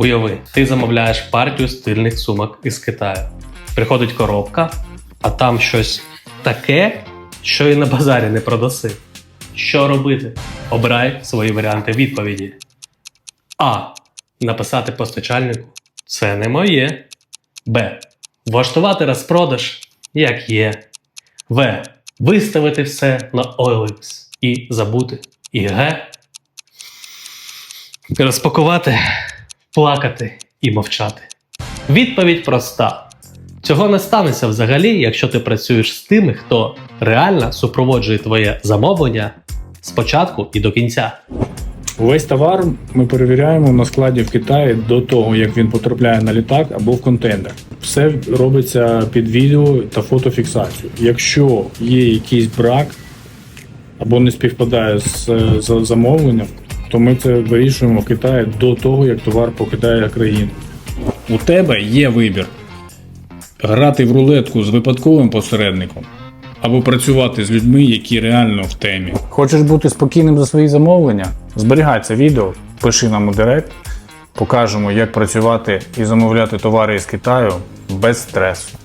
Уяви, ти замовляєш партію стильних сумок із Китаю. Приходить коробка, а там щось таке, що і на базарі не продаси. Що робити? Обирай свої варіанти відповіді. А. Написати постачальнику це не моє. Б. Влаштувати розпродаж як є. В. Виставити все на OLX і забути. І Г. Розпакувати, плакати і мовчати. Відповідь проста. Цього не станеться взагалі, якщо ти працюєш з тими, хто реально супроводжує твоє замовлення спочатку і до кінця. Весь товар ми перевіряємо на складі в Китаї до того, як він потрапляє на літак або в контейнер. Все робиться під відео та фотофіксацію. Якщо є якийсь брак або не співпадає з, замовленням, то ми це вирішуємо в Китаї до того, як товар покидає країну. У тебе є вибір: грати в рулетку з випадковим посередником або працювати з людьми, які реально в темі. Хочеш бути спокійним за свої замовлення? Зберігай це відео, пиши нам у директ, покажемо, як працювати і замовляти товари із Китаю без стресу.